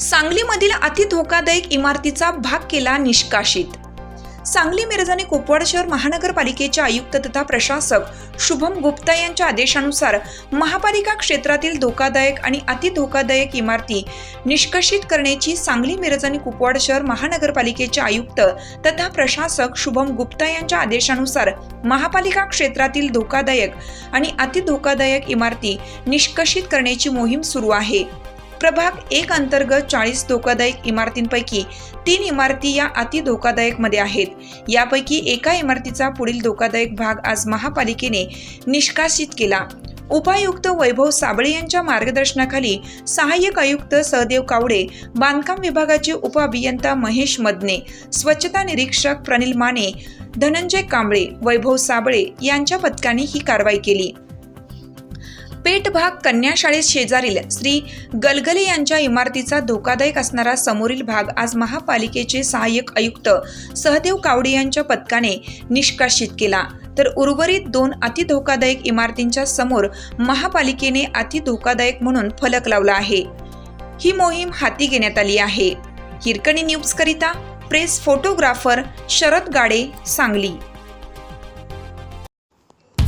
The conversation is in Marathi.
सांगलीमधील अति धोकादायक इमारतीचा भाग केला निष्कासित. सांगली मिरज आणि कुपवाड शहर महानगरपालिकेचे आयुक्त तथा प्रशासक शुभम गुप्ता यांच्या आदेशानुसार महापालिका क्षेत्रातील धोकादायक आणि अति धोकादायक इमारती निष्कषित करण्याची सांगली मिरज आणि कुपवाड शहर महानगरपालिकेचे आयुक्त तथा प्रशासक शुभम गुप्ता यांच्या आदेशानुसार महापालिका क्षेत्रातील धोकादायक आणि अति धोकादायक इमारती निष्कषित करण्याची मोहीम सुरू आहे. प्रभाग एक अंतर्गत चाळीस धोकादायक इमारतींपैकी तीन इमारती या अति धोकादायकमध्ये आहेत. यापैकी एका इमारतीचा पुढील धोकादायक भाग आज महापालिकेने निष्कासित केला. उपायुक्त वैभव साबळे यांच्या मार्गदर्शनाखाली सहाय्यक आयुक्त सहदेव कावडे बांधकाम विभागाचे उप अभियंता महेश मदने स्वच्छता निरीक्षक प्रनिल माने धनंजय कांबळे वैभव साबळे यांच्या पथकाने ही कारवाई केली. पेठ भाग कन्या शाळेत शेजारील श्री गलगले यांच्या इमारतीचा धोकादायक असणारा समोरील भाग आज महापालिकेचे सहाय्यक आयुक्त सहदेव कावडे यांच्या पथकाने निष्कासित केला. तर उर्वरित दोन अति धोकादायक इमारतींच्या समोर महापालिकेने अति धोकादायक म्हणून फलक लावला आहे. ही मोहीम हाती घेण्यात आली आहे. हिरकणी न्यूज करिता प्रेस फोटोग्राफर शरद गाडे सांगली.